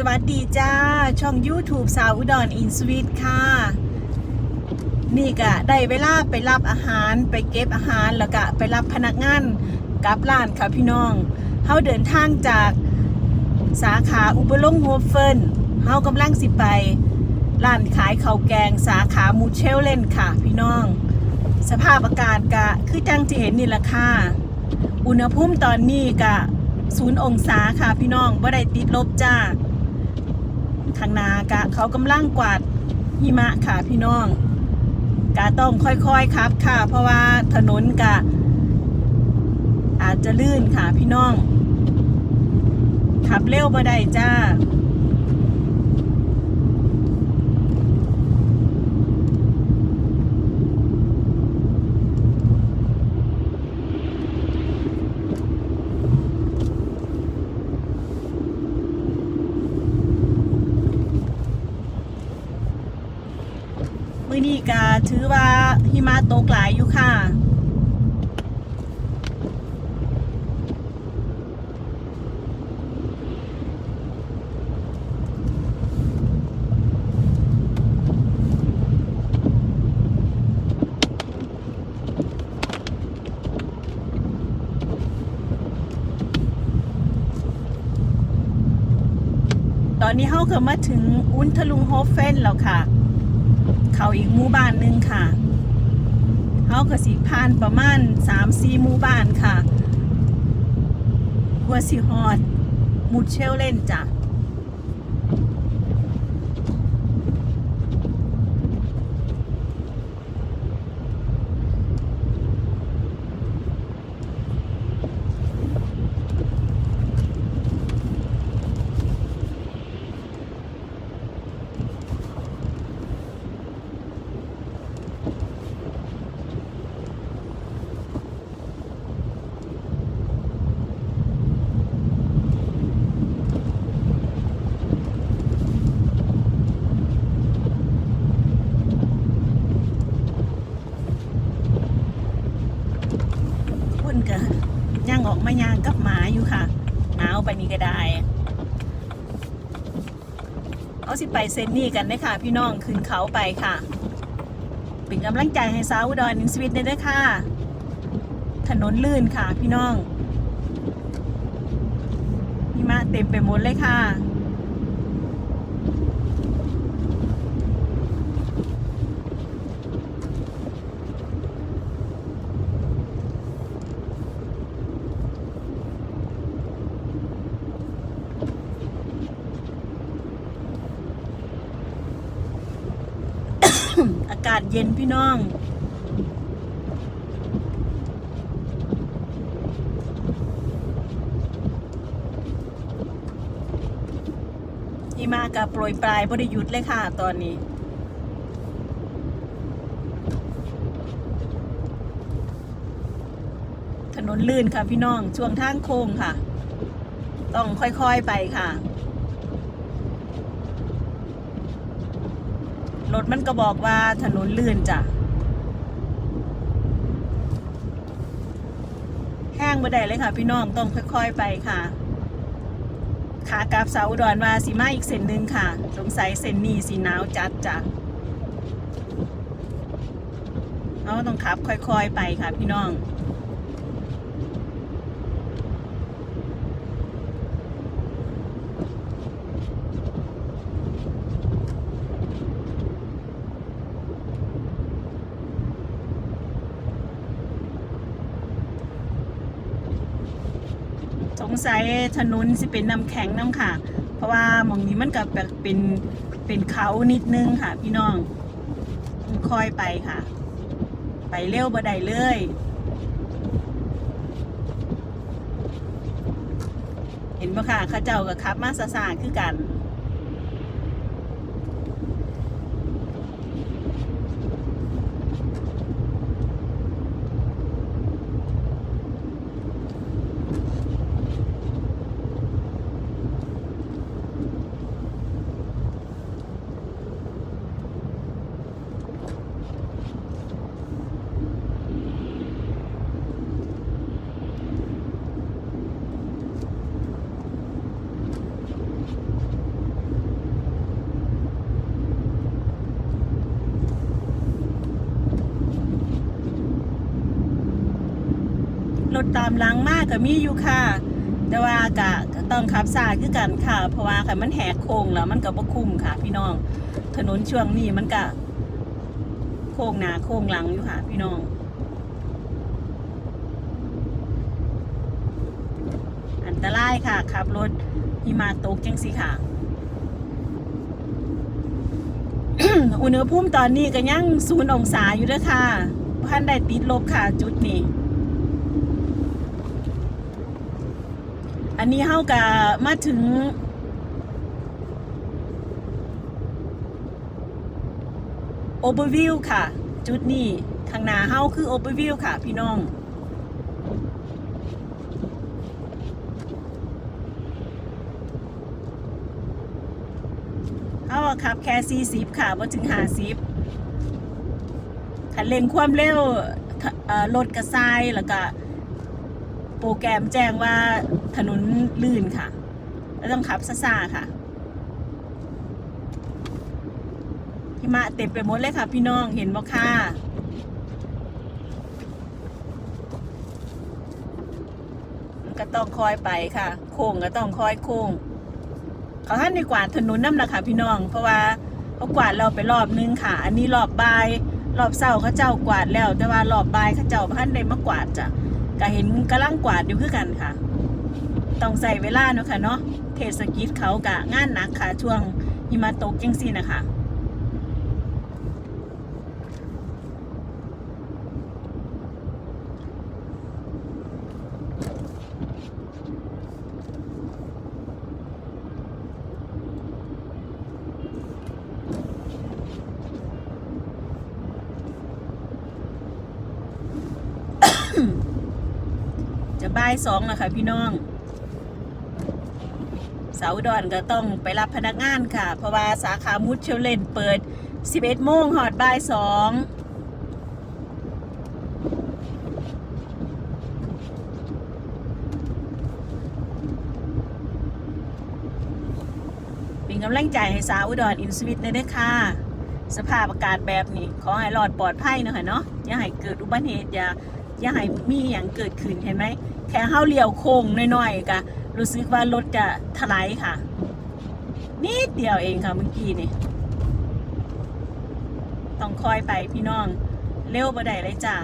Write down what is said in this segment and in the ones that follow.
สวัสดีจ้า ช่อง YouTube สาวอุดรอินสวีทค่ะ นี่ก็ได้เวลาไปรับอาหารไปเก็บอาหารแล้วก็ไปรับพนักงานกลับร้านค่ะพี่น้องเฮาเดินทางจากสาขาอุบลงโฮเฟิลเฮากำลังสิไปร้านขายข้าวแกงสาขามูเชลเลนค่ะพี่น้อง สภาพอากาศก็คือจังที่เห็นนี่แหละค่ะ อุณหภูมิตอนนี้ก็ศูนย์องศาค่ะพี่น้องบ่ได้ติดลบจ้า ทางนากะเขากำลังกวาดหิมะค่ะพี่น้องกะต้องค่อยๆครับ ค่ะ เพราะว่าถนนกะ อาจจะลื่นค่ะพี่น้องขับเร็วบ่ได้จ้า อนี้ก็ถือว่าหิมะตกหลายอยู่ค่ะตอนนี้เฮาก็มาถึงอุนทลุงโฮเฟนแล้วค่ะ เขาอีกหมู่บ้านหนึ่งค่ะเขาก็สิผ่านประมาณสามสี่หมู่บ้านค่ะหัวสิฮอดมุดเชลเล่นจ้ะ พุ่นก็ย่างออกมาย่างกับหมาอยู่ค่ะหมาเอาไปนี่ก็ได้ เอาสิ ไปเซนนี่กันนะคะพี่น้องขึ้นเขาไปค่ะ เป็นกำลังใจให้สาวอุดรนินสวิตเด้อค่ะ ถนนลื่นค่ะพี่น้องหิมะเต็มไปหมดเลยค่ะ อากาศเย็นพี่น้อง หิมะกับโปรยปลายบริยุทธ์เลยค่ะตอนนี้ถนนลื่นค่ะพี่น้องช่วงทางโค้งค่ะ ต้องค่อยๆไปค่ะ รถมันก็บอกว่าถนนลื่นจ้ะแห้งบ่ได้เลยค่ะ พี่น้องต้องค่อยๆไปค่ะขากลับเสาอุดรว่าสีมาอีกเส้นหนึ่งค่ะ สงสัยเส้นนี้สีหนาวจัดจ้ะเราต้องขับค่อยๆไปค่ะพี่น้อง สัยถนนสิเป็นน้ำแข็งน้ำค่ะ เพราะว่าหมองนี้มันก็แบบเป็นเป็นเขานิดนึงค่ะ พี่น้องค่อยไปค่ะ ไปเร็วบ่ได้เลยเห็นปะค่ะข้าเจ้ากับขับมาซาซาคือกัน ถ รถตามหลังมากก็มีอยู่ค่ะ แต่ว่ากะต้องขับซาคือกันค่ะ เพราะว่าค่ะมันแหกโค้งแล้วมันก็บ่คุ้มค่ะ พี่น้อง ถนนช่วงนี้มันก็โค้งหนาโค้งหลังอยู่ค่ะ พี่น้องอันตรายค่ะขับรถหิมะตกจังสิค่ะอุณหภูมิตอนนี้ก็ยังศูนย์องศาอยู่เด้วยค่ะพันได้ติดลบค่ะจุดนี้ อันนี้เฮากับมาถึง โอเ r อร์วิวค่ะ จุดนี้ทางหน้าเฮาคือโอเ r อร์วิวค่ะ พี่น้องเอาอะครับแค่ 40 ค่ะว่าถึง 50คันเร่งความเร็วรถกระทรายแล้วก็ โปรแกรมแจ้งว่าถนนลื่นค่ะ แล้วต้องขับซ่าๆค่ะหิมะเต็มไปหมดเลยค่ะ พี่น้องเห็นบ่ค่ะก็ต้องคอยไปค่ะ โค้งก็ต้องคอยโค้งเขาท่านในกวาดถนนน้ำนะคะพี่น้อง เพราะว่าเขากวาดเราไปรอบนึงค่ะ อันนี้รอบบาย รอบเศร้าเขาเจ้ากวาดแล้ว แต่ว่ารอบบายเขาเจ้าท่านได้มากวาดจ้ะ ก็เห็นกำลังกวาดอยู่คือกันค่ะ ต้องใส่เวลาเนาะค่ะเนาะเทศกิจเขากะงานหนักค่ะช่วงหิมะตกจังซี่นะคะ จะ บ่ายสองแล้วค่ะพี่น้องสาร์อุดอนก็ต้องไปรับพนักงานค่ะ เพราะว่าสาขามุดเชลเลนเปิด 11โมงหอดบ่ายสองเป็นกำลังใจให้สาวอุดรอินสวิตเลยด้วยค่ะสภาพอากาศแบบนี้ ขอให้รอดปลอดภัยนะคะเนาะอย่าให้เกิดอุบัติเหตุอย่าอย่าให้มีอย่างเกิดขึ้นเห็นไหม แค่เฮาเลี้ยวโค้งน้อยๆกะรู้สึกว่ารถจะถลายค่ะ นิดเดียวเองค่ะเมื่อกี้นี่ต้องคอยไปพี่น้อง เร็วบ่ได้เลยจ้า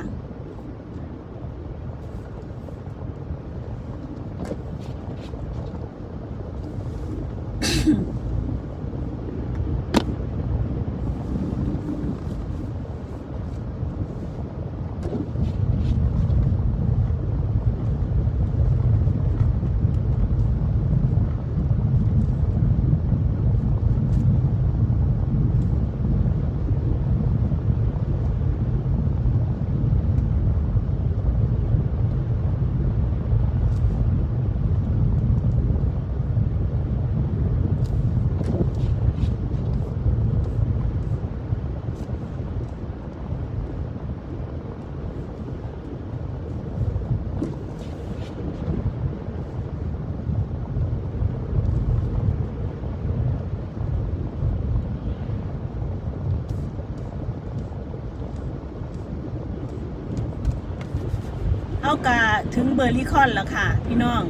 เอากะ ถึงเบอร์ลิคอนแล้วค่ะ พี่น้อง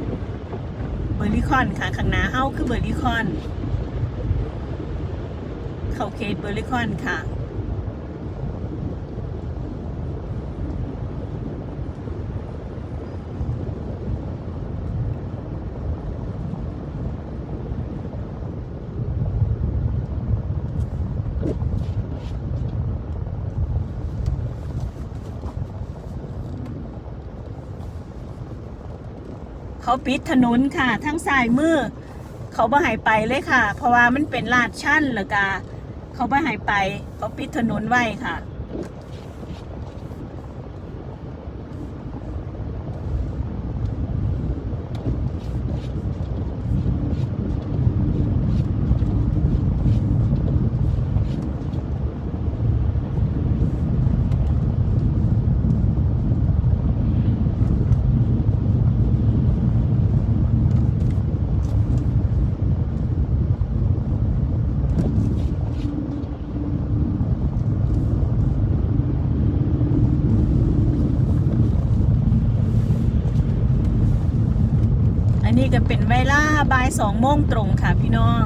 เบอร์ลิคอนค่ะข้างหน้าเฮาคือเบอร์ลิคอน เข้าเขตเบอร์ลิคอนค่ะ เขาปิดถนนค่ะ ทั้งสายมือ เขาบ่หายไปเลยค่ะ เพราะว่ามันเป็นลาดชันแล้วก็เขาบ่หายไป เขาปิดถนนไว้ค่ะ นี้ก็เป็นเวลาบ่ายสองโมงตรงค่ะพี่น้อง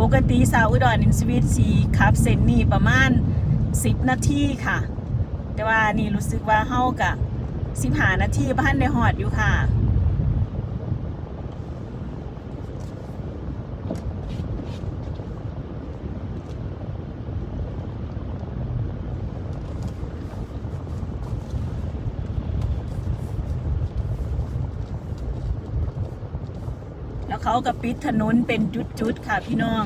ปกติสาวอุดรอินสวิตสีขับเซนนี่ประมาณ 10 นาทีค่ะ แต่ว่านี่รู้สึกว่าเฮากะ15นาทีบ้านในหอดอยู่ค่ะ เขาก็ปิดถนนเป็นจุดๆค่ะพี่น้อง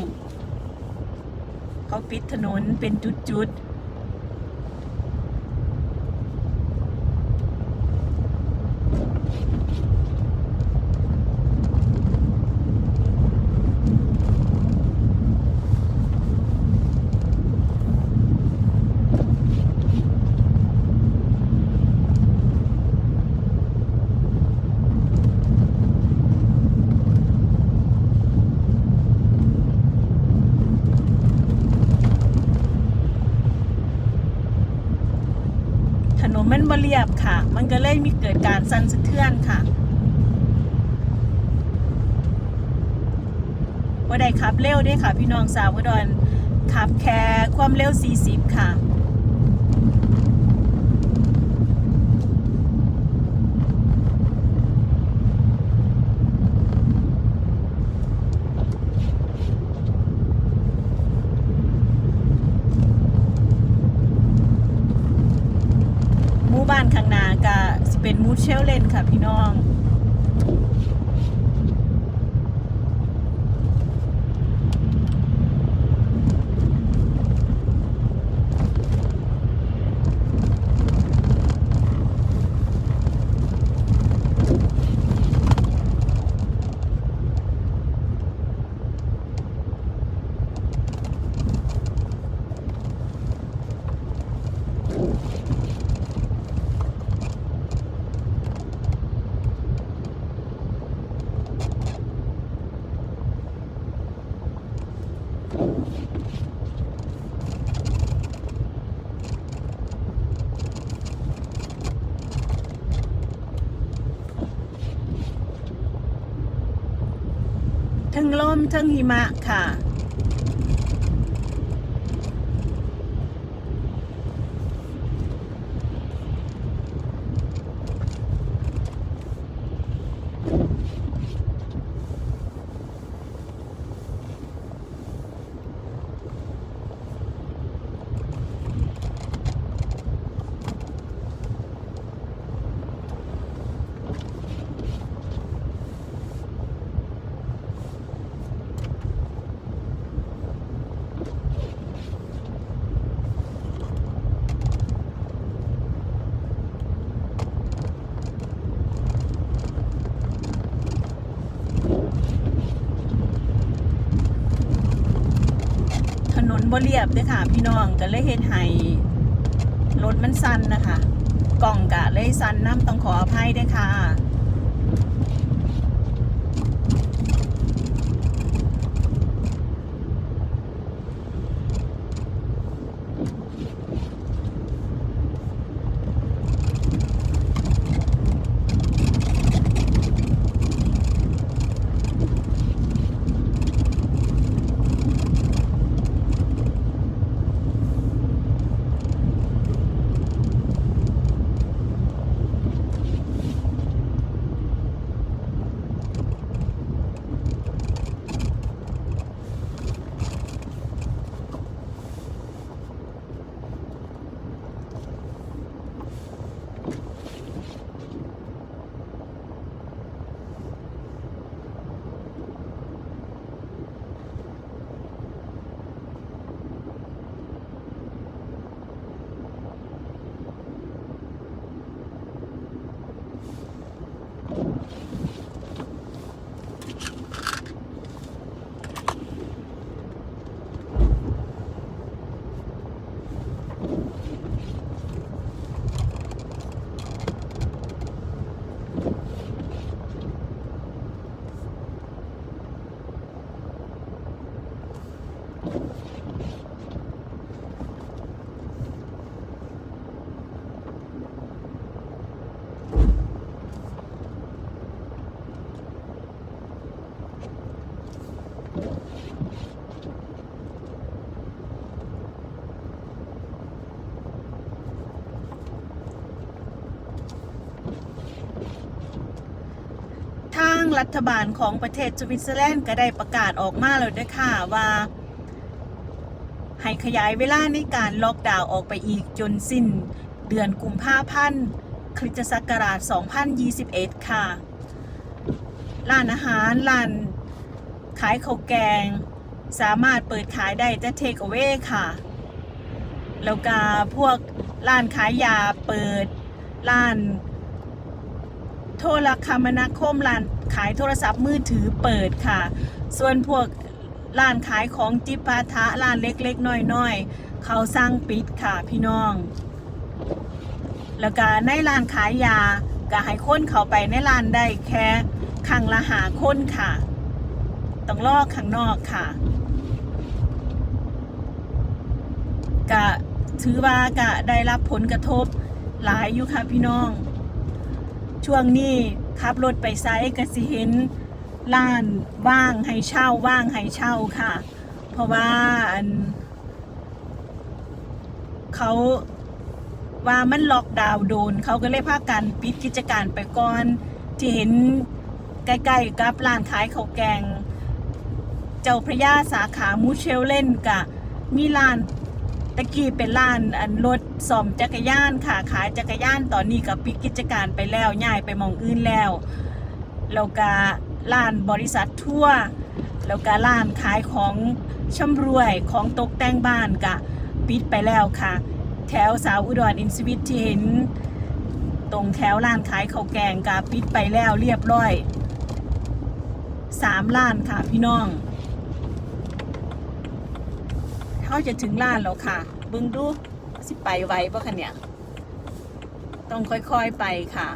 เขาปิดถนนเป็นจุดๆ ถนน มันบเรียบค่ะ มันก็เลยมีเกิดการสั่นสะเทือนค่ะว่าได้ขับเร็วด้วยค่ะ พี่น้องสาวอุดรขับแค่ความเร็ว 40 ค่ะ หมู่บ้านข้างหน้าก็ มูเชลเลนค่ะพี่น้อง ทั้งลมทั้งหิมะค่ะ ถ นนบ่เรียบเด้ค่ะพี่น้องก็เลยเฮ็ดให้รถมันสั้นนะคะ กล่องกะเลยสั้นน้ำต้องขออภัยด้วยค่ะ ถ รัฐบาลของประเทศสวิตเซอร์แลนด์ก็ได้ประกาศออกมาแล้วด้วยค่ะว่า ให้ขยายเวลาในการล็อกดาวน์ออกไปอีกจนสิ้น เดือนกุมภาพันธ์คริสตศักราช 2021 ค่ะ ร้านอาหารร้านขายข้าวแกง สามารถเปิดขายได้แต่เทคเอา a y ค่ะ แล้วก็พวกร้านขายยาเปิดร้าน โทรคมนาคมร้านขายโทรศัพท์มือถือเปิดค่ะ ส่วนพวกร้านขายของจิปาถะร้านเล็กๆน้อยๆ เขาสร้างปิดค่ะพี่น้อง แล้วก็ในร้านขายยาก็ให้คนเข้าไปในร้านได้แค่ครั้งละหาคนค่ะ ต้องลอกข้างนอกค่ะก็ถือว่าก็ได้รับผลกระทบหลายอยู่ค่ะพี่น้อง ช่วงนี้ขับรถไปไซต์ก็สิเห็นร้านว่างให้เช่าว่างให้เช่าค่ะ เพราะว่าอันเขาว่ามันล็อกดาวน์โดน เขาก็เลยพากันปิดกิจการไปก่อน ที่เห็นใกล้ๆกับร้านขายข้าวแกง เจ้าพระยาสาขามูเชลเล่นกะ มีร้าน ตะกี้เป็นร้านอันรถซ่อมจักรยานค่ะขายจักรยานตอนนี้ก็ปิดกิจการไปแล้วย้ายไปมองอื่นแล้วแล้วก็ร้านบริษัททั่วร์แล้วก็ร้านขายของชำรวยของตกแต่งบ้านกะปิดไปแล้วค่ะ แถวสาวอุดรอินสวิตที่เห็น ตรงแถวร้านขายข้าวแกงกะปิดไปแล้วเรียบร้อยสามร้านค่ะพี่น้อง เขาจะถึงร้านแล้วค่ะเบึงดูสิไปไวปะคะเนี่ย ต้องค่อยๆไปค่ะ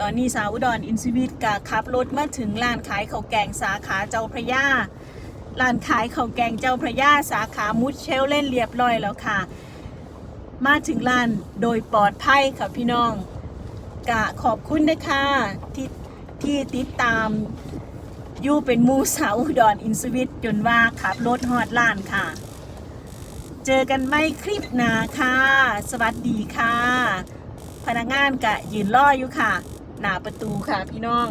ตอนนี้สาวดอุดรอินซิวิตกะขับรถมาถึงร้านขายข้าวแกงสาขาเจ้าพระยา ร้านขายข้าวแกงเจ้าพระยาสาขามุดเชลเล่นเรียบร้อยแล้วค่ะ มาถึงร้านโดยปลอดภัยค่ะพี่น้องกะขอบคุณนะคะที่ที่ติดตามยู่เป็นมูสาวอุดรอินสวิตจนว่าขับรถฮอดร้านค่ะ เจอกันไม่คลิปหนาค่ะ สวัสดีค่ะ พนักงานกะยืนรออยู่ค่ะ หน้าประตูค่ะพี่น้อง